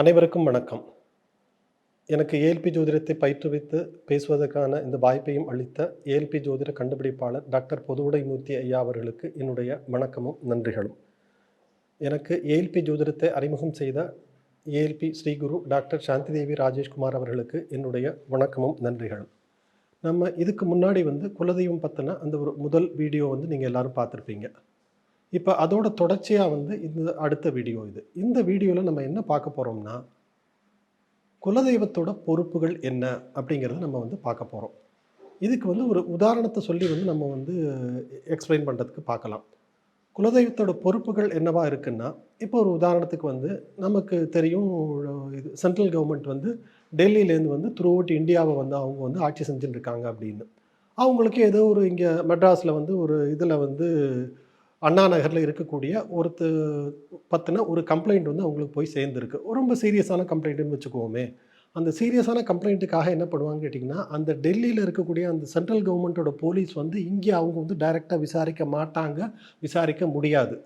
அனைவருக்கும் வணக்கம். எனக்கு ஏல்பி ஜோதிடத்தை பயிற்றுவித்து பேசுவதற்கான இந்த வாய்ப்பையும் அளித்த ஏல்பி ஜோதிட கண்டுபிடிப்பாளர் டாக்டர் பொதுவுடைமூர்த்தி ஐயா அவர்களுக்கு என்னுடைய வணக்கமும் நன்றிகளும். எனக்கு ஏல்பி ஜோதிடத்தை அறிமுகம் செய்த ஏல்பி ஸ்ரீகுரு டாக்டர் சாந்தி தேவி ராஜேஷ்குமார் அவர்களுக்கு என்னுடைய வணக்கமும் நன்றிகளும். நம்ம இதுக்கு முன்னாடி வந்து குலதெய்வம் பற்றின அந்த ஒரு முதல் வீடியோ வந்து நீங்கள் எல்லோரும் பார்த்துருப்பீங்க. இப்போ அதோட தொடர்ச்சியாக வந்து இந்த அடுத்த வீடியோ இது. இந்த வீடியோவில் நம்ம என்ன பார்க்க போகிறோம்னா குலதெய்வத்தோட பொறுப்புகள் என்ன அப்படிங்கிறத நம்ம வந்து பார்க்க போகிறோம் இதுக்கு வந்து ஒரு உதாரணத்தை சொல்லி வந்து நம்ம வந்து எக்ஸ்பிளைன் பண்ணுறதுக்கு பார்க்கலாம். குலதெய்வத்தோட பொறுப்புகள் என்னவா இருக்குன்னா இப்போ ஒரு உதாரணத்துக்கு வந்து நமக்கு தெரியும் இது சென்ட்ரல் கவர்மெண்ட் வந்து டெல்லியிலேருந்து வந்து த்ரூ அவுட் இந்தியாவை வந்து அவங்க வந்து ஆட்சி செஞ்சுட்டு இருக்காங்க அப்படின்னு. அவங்களுக்கு ஏதோ ஒரு இங்கே மெட்ராஸில் வந்து ஒரு இதில் வந்து அண்ணா நகரில் இருக்கக்கூடிய ஒருத்து பற்றின ஒரு கம்ப்ளைண்ட் வந்து அவங்களுக்கு போய் சேர்ந்துருக்கு. ரொம்ப சீரியஸான கம்ப்ளைண்ட்டுன்னு வச்சுக்கோமே. அந்த சீரியஸான கம்ப்ளைண்ட்டுக்காக என்ன பண்ணுவாங்கன்னு கேட்டிங்கன்னா அந்த டெல்லியில் இருக்கக்கூடிய அந்த சென்ட்ரல் கவர்மெண்ட்டோட போலீஸ் வந்து இங்கே அவங்க வந்து டைரெக்டாக விசாரிக்க மாட்டாங்க விசாரிக்க முடியாது.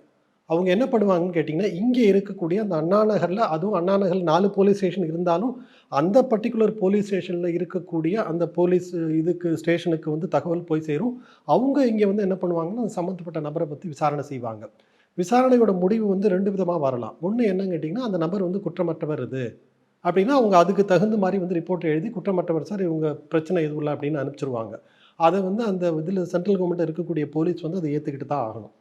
அவங்க என்ன பண்ணுவாங்கன்னு கேட்டிங்கன்னா இங்கே இருக்கக்கூடிய அந்த அண்ணா நகரில் அதுவும் அண்ணா நகரில் நாலு போலீஸ் ஸ்டேஷன் இருந்தாலும் அந்த பர்டிகுலர் போலீஸ் ஸ்டேஷனில் இருக்கக்கூடிய அந்த போலீஸ் இதுக்கு ஸ்டேஷனுக்கு வந்து தகவல் போய் சேரும். அவங்க இங்கே வந்து என்ன பண்ணுவாங்கன்னா அந்த சம்மந்தப்பட்ட நபரை பற்றி விசாரணை செய்வாங்க. விசாரணையோட முடிவு வந்து ரெண்டு விதமாக வரலாம். ஒன்று என்னன்னு கேட்டிங்கன்னா அந்த நபர் வந்து குற்றமற்றவர் இது. அப்படின்னா அவங்க அதுக்கு தகுந்த மாதிரி வந்து ரிப்போர்ட் எழுதி குற்றமற்றவர் சார் இவங்க பிரச்சனை எதுவும் இல்லை அப்படின்னு அனுப்பிச்சிருவாங்க. அதை வந்து அந்த இதில் சென்ட்ரல் கவர்மெண்ட் இருக்கக்கூடிய போலீஸ் வந்து அதை ஏற்றுக்கிட்டு தான் ஆகணும்.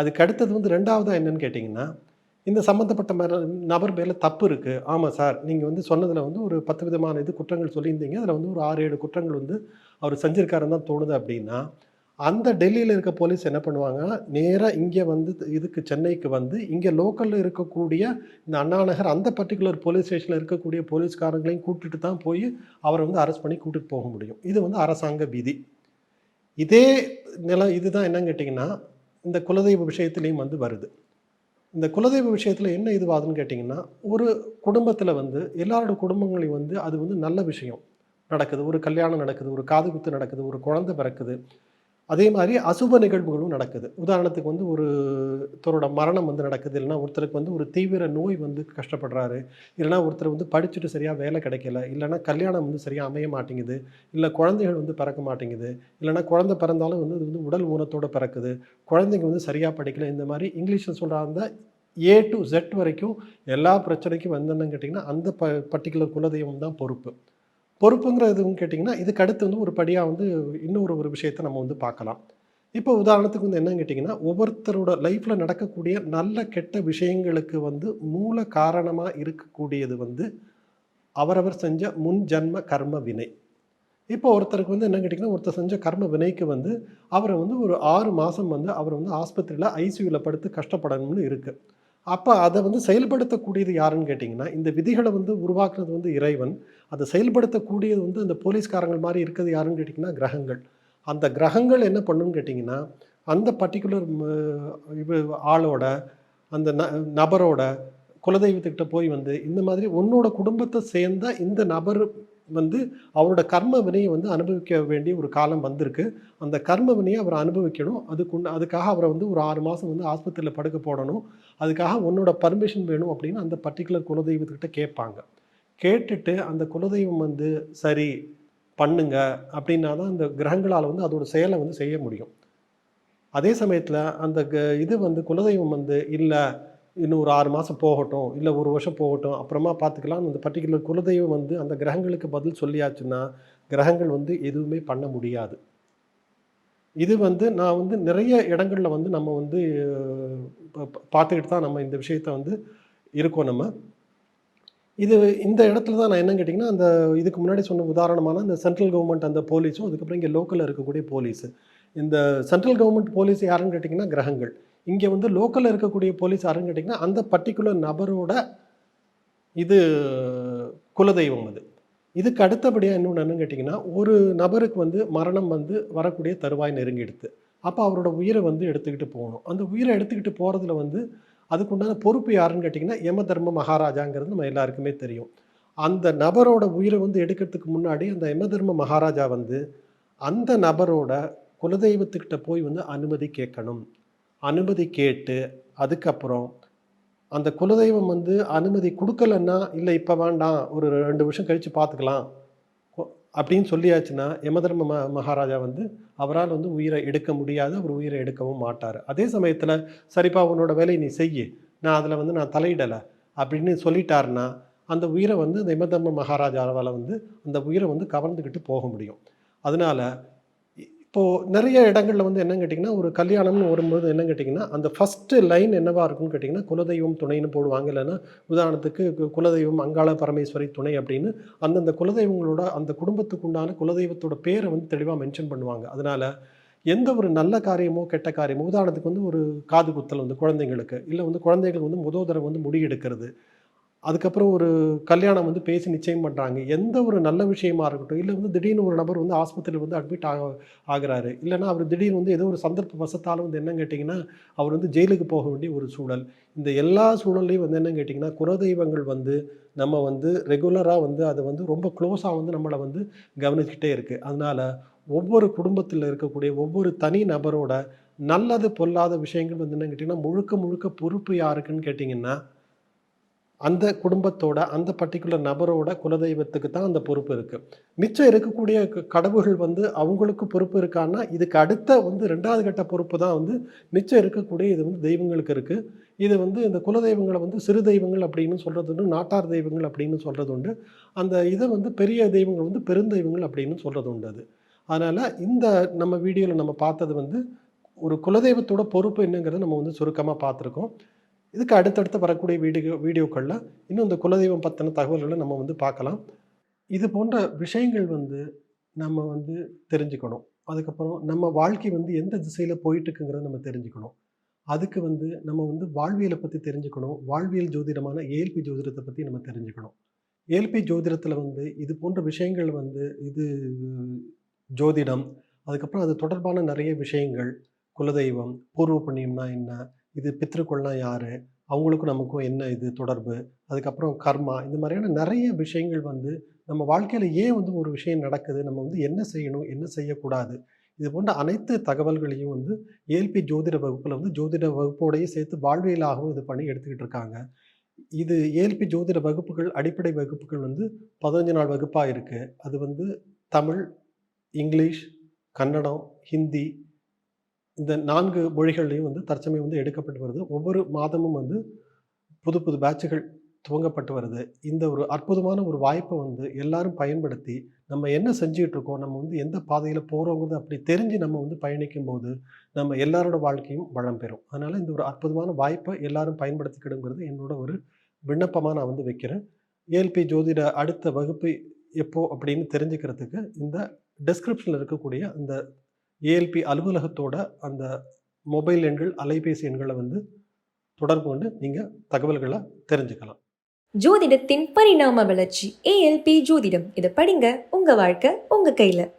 அதுக்கு அடுத்தது வந்து ரெண்டாவதாக என்னன்னு கேட்டிங்கன்னா இந்த சம்மந்தப்பட்ட மேல நபர் மேலே தப்பு இருக்குது ஆமாம் சார். நீங்கள் வந்து சொன்னதில் வந்து ஒரு பத்து விதமான இது குற்றங்கள் சொல்லியிருந்தீங்க. அதில் வந்து ஒரு ஆறு ஏழு குற்றங்கள் வந்து அவர் செஞ்சிருக்காருன்னு தான் தோணுது அப்படின்னா அந்த டெல்லியில் இருக்க போலீஸ் என்ன பண்ணுவாங்க? நேராக இங்கே வந்து இதுக்கு சென்னைக்கு வந்து இங்கே லோக்கலில் இருக்கக்கூடிய இந்த அண்ணா நகர் அந்த பர்டிகுலர் போலீஸ் ஸ்டேஷனில் இருக்கக்கூடிய போலீஸ்காரங்களையும் கூட்டிட்டு தான் போய் அவரை வந்து அரெஸ்ட் பண்ணி கூட்டிகிட்டு போக முடியும். இது வந்து அரசாங்க விதி. இதே நிலம் இதுதான் என்னன்னு கேட்டிங்கன்னா இந்த குலதெய்வ விஷயத்துலேயும் வந்து வருது. இந்த குலதெய்வ விஷயத்தில் என்ன இதுவாதுன்னு கேட்டிங்கன்னா ஒரு குடும்பத்தில் வந்து எல்லாரோட குடும்பங்களையும் வந்து அது வந்து நல்ல விஷயம். நடக்குது ஒரு கல்யாணம் நடக்குது ஒரு காது குத்து நடக்குது ஒரு குழந்தை பிறக்குது அதே மாதிரி அசுப நிகழ்வுகளும் நடக்குது. உதாரணத்துக்கு வந்து ஒரு ஒருத்தரோட மரணம் வந்து நடக்குது. இல்லைனா ஒருத்தருக்கு வந்து ஒரு தீவிர நோய் வந்து கஷ்டப்படுறாரு. இல்லைனா ஒருத்தர் வந்து படிச்சுட்டு சரியாக வேலை கிடைக்கல. இல்லைனா கல்யாணம் வந்து சரியாக அமைய மாட்டேங்குது. இல்லை குழந்தைகள் வந்து பிறக்க மாட்டேங்குது. இல்லைனா குழந்தை பிறந்தாலும் வந்து இது வந்து உடல் ஊனத்தோடு பிறக்குது. குழந்தைங்க வந்து சரியாக படிக்கல. இந்த மாதிரி இங்கிலீஷில் சொல்கிறாங்க ஏ டு ஜெட் வரைக்கும் எல்லா பிரச்சனைக்கும் வந்தேன்னு கேட்டிங்கன்னா அந்த ப பர்டிகுலர் குலதெய்வம் தான் பொறுப்பு. பொறுப்புங்கிறதுன்னு கேட்டிங்கன்னா இதுக்கு அடுத்து வந்து ஒரு படியாக வந்து இன்னொரு ஒரு விஷயத்தை நம்ம வந்து பார்க்கலாம். இப்போ உதாரணத்துக்கு வந்து என்னன்னு கேட்டிங்கன்னா ஒவ்வொருத்தரோட லைஃப்பில் நடக்கக்கூடிய நல்ல கெட்ட விஷயங்களுக்கு வந்து மூல காரணமாக இருக்கக்கூடியது வந்து அவரவர் செஞ்ச முன் ஜன்ம கர்ம வினை. இப்போ ஒருத்தருக்கு வந்து என்ன கேட்டிங்கன்னா ஒருத்தர் செஞ்ச கர்ம வினைக்கு வந்து அவரை வந்து ஒரு ஆறு மாதம் வந்து அவர் வந்து ஆஸ்பத்திரியில் ஐசியூவில் படுத்து கஷ்டப்படணும்னு இருக்குது அப்போ அதை வந்து செயல்படுத்தக்கூடியது யாருன்னு கேட்டிங்கன்னா இந்த விதிகளை வந்து உருவாக்குறது வந்து இறைவன். அதை செயல்படுத்தக்கூடியது வந்து அந்த போலீஸ்காரங்கள் மாதிரி இருக்கிறது யாருன்னு கேட்டிங்கன்னா கிரகங்கள். அந்த கிரகங்கள் என்ன பண்ணுன்னு கேட்டிங்கன்னா அந்த பர்டிகுலர் இது ஆளோட அந்த ந நபரோட குலதெய்வத்துக்கிட்ட போய் வந்து இந்த மாதிரி உன்னோட குடும்பத்தை சேர்ந்த இந்த நபர் வந்து அவரோட கர்ம வினையை வந்து அனுபவிக்க வேண்டிய ஒரு காலம் வந்திருக்கு. அந்த கர்ம வினையை அவர் அனுபவிக்கணும். அதுக்குண்டு அதுக்காக அவரை வந்து ஒரு ஆறு மாதம் வந்து ஆஸ்பத்திரியில் படுக்க போடணும். அதுக்காக உன்னோட பர்மிஷன் வேணும் அப்படின்னு அந்த பர்டிகுலர் குலதெய்வத்துக்கிட்ட கேட்பாங்க. கேட்டுட்டு அந்த குலதெய்வம் வந்து சரி பண்ணுங்க அப்படின்னா தான் அந்த கிரகங்களால் வந்து அதோட செயலை வந்து செய்ய முடியும். அதே சமயத்தில் அந்த இது வந்து குலதெய்வம் வந்து இல்லை இன்னும் ஒரு ஆறு மாதம் போகட்டும் இல்லை ஒரு வருஷம் போகட்டும் அப்புறமா பார்த்துக்கலாம் அந்த பர்டிகுலர் குலதெய்வம் வந்து அந்த கிரகங்களுக்கு பதில் சொல்லியாச்சுன்னா கிரகங்கள் வந்து எதுவுமே பண்ண முடியாது. இது வந்து நான் வந்து நிறைய இடங்களில் வந்து நம்ம வந்து பார்த்துக்கிட்டு தான் நம்ம இந்த விஷயத்த வந்து இருக்கோம் நம்ம. இது இந்த இடத்துல தான் நான் என்ன கேட்டிங்கன்னா அந்த இதுக்கு முன்னாடி சொன்ன உதாரணமான இந்த சென்ட்ரல் கவர்மெண்ட் அந்த போலீஸும் அதுக்கப்புறம் இங்கே லோக்கலில் இருக்கக்கூடிய போலீஸு இந்த சென்ட்ரல் கவர்மெண்ட் போலீஸ் யாருன்னு கேட்டிங்கன்னா கிரகங்கள். இங்கே வந்து லோக்கலில் இருக்கக்கூடிய போலீஸ் யாருன்னு கேட்டிங்கன்னா அந்த பர்டிகுலர் நபரோட இது குலதெய்வம் அது. இதுக்கு அடுத்தபடியாக இன்னொன்று என்னன்னு கேட்டிங்கன்னா ஒரு நபருக்கு வந்து மரணம் வந்து வரக்கூடிய தருவாய் நெருங்கிடுது அப்போ அவரோட உயிரை வந்து எடுத்துக்கிட்டு போகணும். அந்த உயிரை எடுத்துக்கிட்டு போகிறதுல வந்து அதுக்குண்டான பொறுப்பு யாருன்னு கேட்டிங்கன்னா யம தர்ம மகாராஜாங்கிறது நம்ம எல்லாருக்குமே தெரியும். அந்த நபரோட உயிரை வந்து எடுக்கிறதுக்கு முன்னாடி அந்த யம தர்ம மகாராஜா வந்து அந்த நபரோட குலதெய்வத்துக்கிட்ட போய் வந்து அனுமதி கேட்கணும். அனுமதி கேட்டு அதுக்கப்புறம் அந்த குலதெய்வம் வந்து அனுமதி கொடுக்கலன்னா இல்லை இப்போ வேண்டாம். ஒரு ரெண்டு வருஷம் கழித்து பார்த்துக்கலாம் அப்படின்னு சொல்லியாச்சுன்னா யமதர்ம ம மகாராஜா வந்து அவரால் வந்து உயிரை எடுக்க முடியாது. அவர் உயிரை எடுக்கவும் மாட்டார். அதே சமயத்தில் சரிப்பா உன்னோட வேலையை நீ செய்யி. நான் அதில் வந்து நான் தலையிடலை. அப்படின்னு சொல்லிட்டாருன்னா அந்த உயிரை வந்து இந்த யமதர்ம மகாராஜாவால் வந்து அந்த உயிரை வந்து கவர்ந்துக்கிட்டு போக முடியும். அதனால இப்போது நிறைய இடங்களில் வந்து என்னன்னு கேட்டிங்கன்னா ஒரு கல்யாணம்னு வரும்போது என்னன்னு கேட்டிங்கன்னா அந்த ஃபஸ்ட்டு லைன் என்னவாக இருக்குன்னு கேட்டிங்கன்னா குலதெய்வம் துணைன்னு போடுவாங்க. இல்லைன்னா உதாரணத்துக்கு கு- குலதெய்வம் அங்காள பரமேஸ்வரி துணை அப்படின்னு அந்தந்த குலதெய்வங்களோட அந்த குடும்பத்துக்கு உண்டான குலதெய்வத்தோட பேரை வந்து தெளிவாக மென்ஷன் பண்ணுவாங்க. அதனால் எந்த ஒரு நல்ல காரியமோ கெட்ட காரியமோ உதாரணத்துக்கு வந்து ஒரு காது குத்தல் வந்து குழந்தைங்களுக்கு இல்லை வந்து குழந்தைங்களுக்கு வந்து முதல் தடவை வந்து முடி எடுக்கிறது அதுக்கப்புறம் ஒரு கல்யாணம் வந்து பேசி நிச்சயம் பண்ணுறாங்க எந்த ஒரு நல்ல விஷயமா இருக்கட்டும் இல்லை வந்து திடீர்னு ஒரு நபர் வந்து ஆஸ்பத்திரியில் வந்து அட்மிட் ஆக ஆகிறாரு. இல்லைன்னா அவர் திடீர்னு வந்து ஏதோ ஒரு சந்தர்ப்ப வசத்தால் வந்து என்னன்னு கேட்டிங்கன்னா அவர் வந்து ஜெயிலுக்கு போக வேண்டிய ஒரு சூழல். இந்த எல்லா சூழல்லையும் வந்து என்னன்னு கேட்டிங்கன்னா குலதெய்வங்கள் வந்து நம்ம வந்து ரெகுலராக வந்து அதை வந்து ரொம்ப க்ளோஸாக வந்து நம்மளை வந்து கவனிச்சுக்கிட்டே இருக்குது அதனால் ஒவ்வொரு குடும்பத்தில் இருக்கக்கூடிய ஒவ்வொரு தனி நபரோட நல்லது பொல்லாத விஷயங்கள் வந்து என்னன்னு கேட்டிங்கன்னா முழுக்க முழுக்க பொறுப்பு யாருக்குன்னு கேட்டிங்கன்னா அந்த குடும்பத்தோட அந்த பர்டிகுலர் நபரோட குலதெய்வத்துக்கு தான் அந்த பொறுப்பு இருக்குது மிச்சம் இருக்கக்கூடிய க- கடவுள்கள் வந்து அவங்களுக்கு பொறுப்பு இருக்கான்னா இதுக்கு அடுத்த வந்து ரெண்டாவது கட்ட பொறுப்பு தான் வந்து மிச்சம் இருக்கக்கூடிய இது வந்து தெய்வங்களுக்கு இருக்குது இது வந்து இந்த குலதெய்வங்களை வந்து சிறு தெய்வங்கள் அப்படின்னு சொல்கிறது உண்டு நாட்டார் தெய்வங்கள் அப்படின்னு சொல்கிறது உண்டு. அந்த இதை வந்து பெரிய தெய்வங்கள் வந்து பெருந்தெய்வங்கள் அப்படின்னு சொல்கிறது உண்டு அது. அதனால் இந்த நம்ம வீடியோவில் நம்ம பார்த்தது வந்து ஒரு குலதெய்வத்தோட பொறுப்பு என்னங்கிறத நம்ம வந்து சுருக்கமாக பார்த்துருக்கோம். இதுக்கு அடுத்தடுத்து வரக்கூடிய வீடியோ வீடியோக்களில் இன்னும் இந்த குலதெய்வம் பற்றின தகவல்களை நம்ம வந்து பார்க்கலாம். இது போன்ற விஷயங்கள் வந்து நம்ம வந்து தெரிஞ்சுக்கணும். அதுக்கப்புறம் நம்ம வாழ்க்கை வந்து எந்த திசையில் போயிட்டுருக்குங்கிறத நம்ம தெரிஞ்சுக்கணும். அதுக்கு வந்து நம்ம வந்து வாழ்வியலை பற்றி தெரிஞ்சுக்கணும். வாழ்வியல் ஜோதிடமான ஏஎல்பி ஜோதிடத்தை பற்றி நம்ம தெரிஞ்சுக்கணும். ஏஎல்பி ஜோதிடத்தில் வந்து இது போன்ற விஷயங்கள் வந்து இது ஜோதிடம் அதுக்கப்புறம் அது தொடர்பான நிறைய விஷயங்கள் குலதெய்வம் பூர்வ புண்ணியம்னா என்ன இது பித்ருக்கள்னா யார்? அவங்களுக்கும் நமக்கும் என்ன இது தொடர்பு? அதுக்கப்புறம் கர்மா இந்த மாதிரியான நிறைய விஷயங்கள் வந்து நம்ம வாழ்க்கையில் ஏன் வந்து ஒரு விஷயம் நடக்குது? நம்ம வந்து என்ன செய்யணும்? என்ன செய்யக்கூடாது? இது போன்ற அனைத்து தகவல்களையும் வந்து ஏல்பி ஜோதிட வகுப்பில் வந்து ஜோதிட வகுப்போடையே சேர்த்து வாழ்வியலாகவும் இது பண்ணி எடுத்துக்கிட்டு இருக்காங்க. இது ஏல்பி ஜோதிட வகுப்புகள் அடிப்படை வகுப்புகள் வந்து பதினஞ்சு நாள் வகுப்பாக இருக்குது அது வந்து தமிழ் இங்கிலீஷ் கன்னடம் ஹிந்தி இந்த நான்கு மொழிகள்லையும் வந்து தற்சமயம் வந்து எடுக்கப்பட்டு வருது. ஒவ்வொரு மாதமும் வந்து புது புது பேட்சுகள் துவங்கப்பட்டு வருது. இந்த ஒரு அற்புதமான ஒரு வாய்ப்பை வந்து எல்லாரும் பயன்படுத்தி நம்ம என்ன செஞ்சிகிட்ருக்கோம் இருக்கோம் நம்ம வந்து எந்த பாதையில் போகிறோங்கிறது அப்படி தெரிஞ்சு நம்ம வந்து பயணிக்கும் போது நம்ம எல்லாரோட வாழ்க்கையும் வளம் பெறும். அதனால் இந்த ஒரு அற்புதமான வாய்ப்பை எல்லாரும் பயன்படுத்திக்கிடுங்கிறது என்னோட ஒரு விண்ணப்பமாக நான் வந்து வைக்கிறேன். ஏஎல்பி ஜோதிட அடுத்த வகுப்பு எப்போ அப்படின்னு தெரிஞ்சுக்கிறதுக்கு இந்த டிஸ்கிரிப்ஷனில் இருக்கக்கூடிய அந்த ஏஎல்பி அலுவலகத்தோட அந்த மொபைல் எண்கள் அலைபேசி எண்களை வந்து தொடர்பு கொண்டு நீங்கள் தகவல்களை தெரிஞ்சுக்கலாம். ஜோதிடத்தின் பரிணாம வளர்ச்சி ஏஎல்பி ஜோதிடம். இதை படிங்க. உங்கள் வாழ்க்கை உங்கள் கையில்.